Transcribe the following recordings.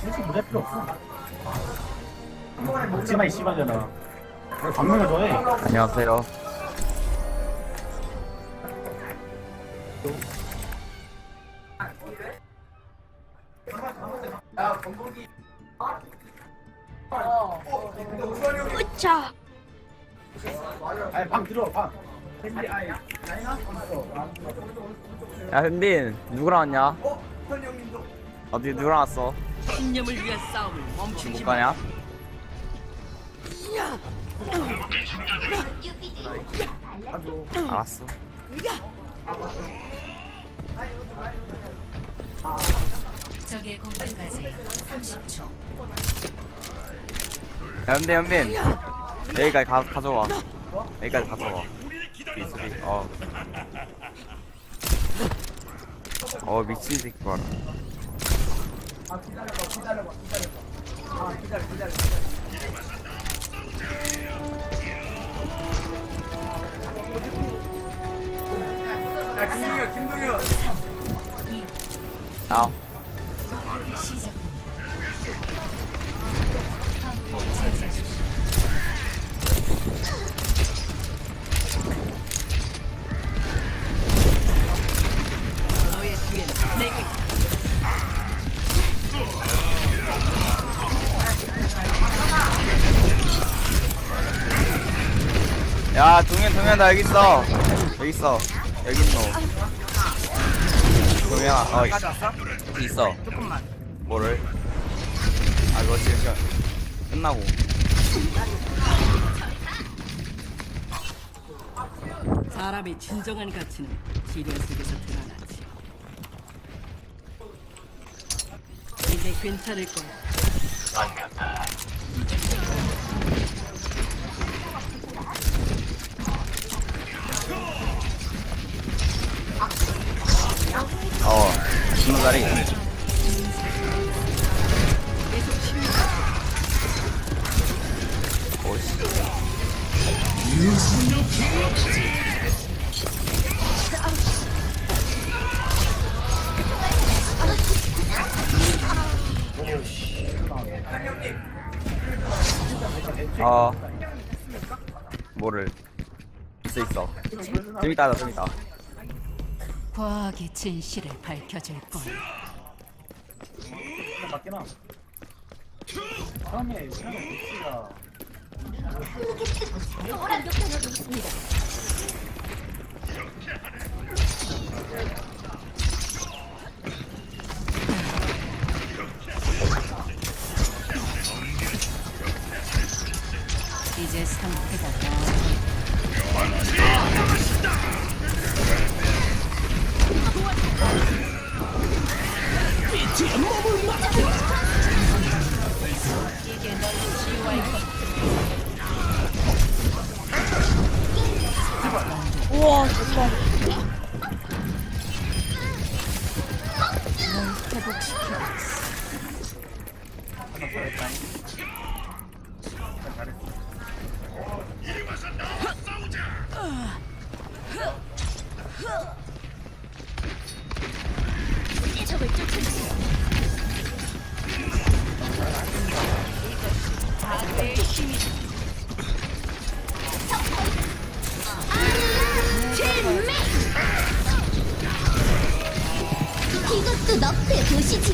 솔직히 무리할 필요 없어. 먹지마 이 씨발년아. 왜 방명을 좋아해? 안녕하세요. 으차 아니 방 들어 방. 야 현빈 누구랑 왔냐? 어디 누구랑 왔어? 신념을 위한 싸움을 멈추지 못 가냐? 알았어. 적의 공격까지 30초. 야 현빈 현빈 여기까지 가, 가져와. 여기까지 가져와. 이 소리. 어. 어 미친 새끼 봐라. 아, 너의 동현 나 여기 있어. 여기 있어. 여기 있노. 동현아, 어 있- 있어. 조금만. 뭐를? 아 이거 지금 그냥 끝나고. 사람의 진정한 가치는 시련 속에서 드러나지. 이제 괜찮을 거야. 오씨. 어. 뭐를? 있어 있어. 좀 이따. 과학의 진실을 밝혀줄 거야. 맞긴 함. 처음에 생각 위치가 적을 이것도 너프에 보시지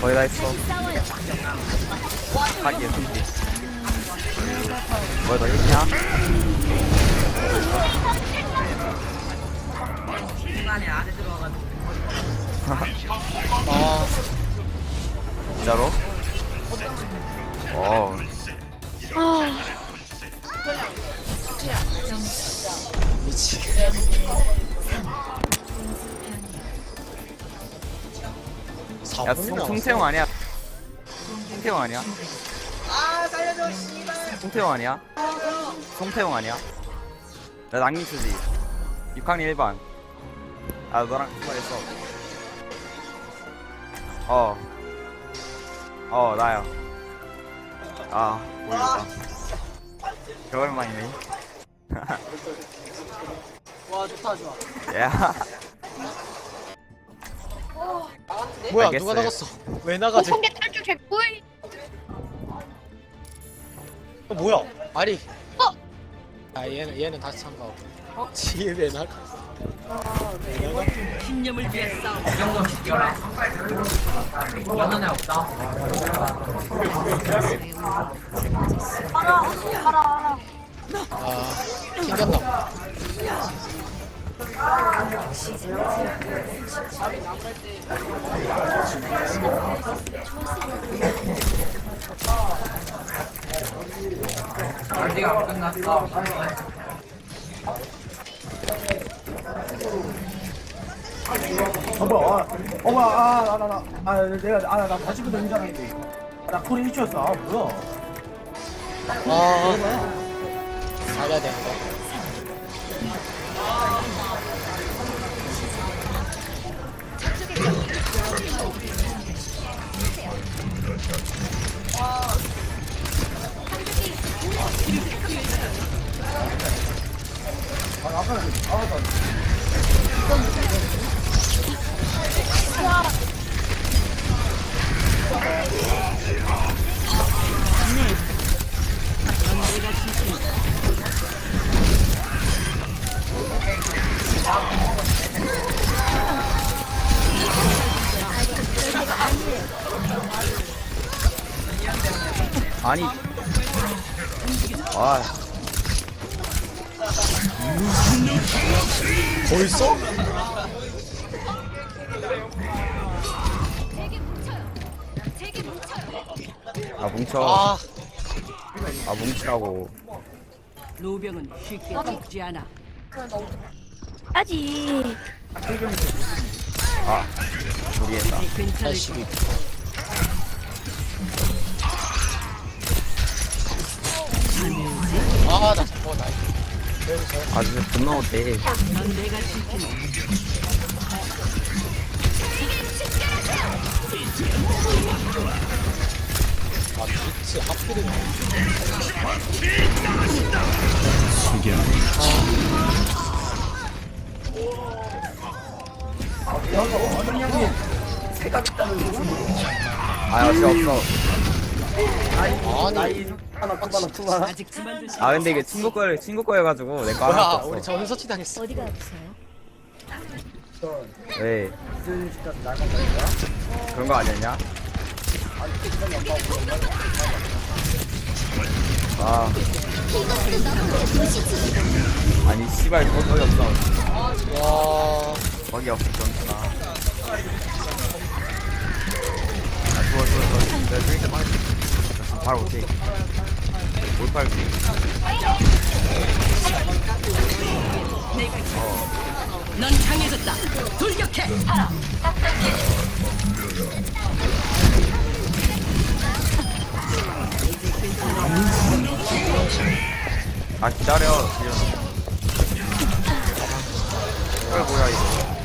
거의 다 했어. 하기에 승리. 뭐야, 너 1이야? 아 진짜로? 어. 미치 야, 4분이 송, 남았어 송태용 아니야? 송태용 아니야? 아, 살려줘, 씨발. 송태용 아니야? 송태용 아니야? 나 낭민수지. 6학년 1반. 아, 너랑 통화했어. 어. 어, 나야. 아, 모르겠다. 개오랜만이네. 와 좋다 좋아 야. 뭐야 알겠어요. 누가 나갔어? 왜 나가지? 공개 탈출 개꿀. 어, 뭐야? 아리 어? 아 얘는 얘는 다시 참가하고. 어? 집에 나가? 신념을 위해 싸워. 아 튕겼나 어 뭐야? 아, 어 뭐야? 아, 나, 나, 나, 아, 내가, 아, 나 다시 부터 인정했지. 아, 나 콜이 1초였어. 아, 뭐야? 아 살려야 되는 거 아, 아까, 아, 나. 아니. 아, 벌써? 아, 뭉쳐. 아 아, 뭉치라고. 노병은 쉽게 죽지 않아. 아직. 아, 무리했다. 이제 괜찮을 거야. 아나 어, 나이 그래서 아, 진짜 존나 못해. 아 미치 하필이네 아, 어찌 없어. 아니 하나, 쿠바나, 쿠바나. 아, 근데 이게 친구 거여, 친구 거여가지고 내거 뭐야 하나도 우리 없어. 전서치 당했어 어디가 아프세요? 왜? 무슨 시간 나간 거야? 그런 거 아니었냐? 아. 아니, 씨발, 그거 거기 없어. 와 거기 없어, 전투나. 아, 좋아, 좋아, 좋아. 내가 저기 때 빠졌어. 바로 오케이. 못 팔지. 넌 강해졌다. 돌격해. 아, 기다려, 지금. 이걸 뭐야, 이거.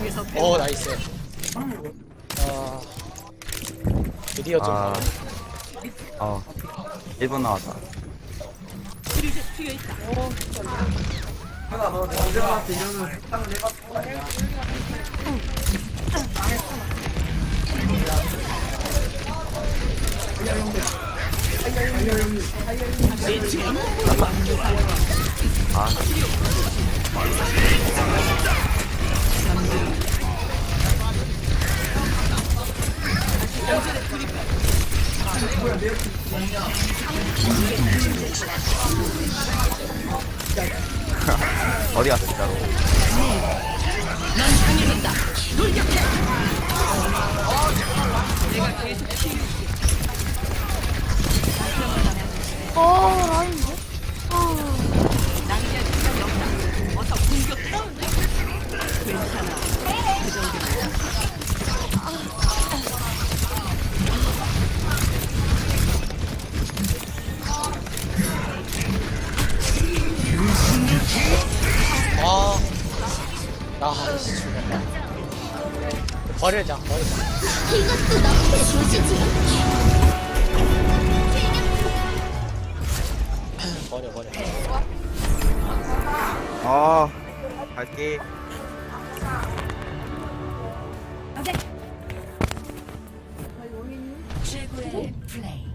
빼. 어 나이스 아 드디어 좀 아, 나오네. 어. 1분 나왔다. 아, 어디 갔어 진짜로 아, 씨, 죽였다. 버려자, 버려자. 이것도 너한테 조지지. 버려, 버려. 아 갈게 최고의 플레이.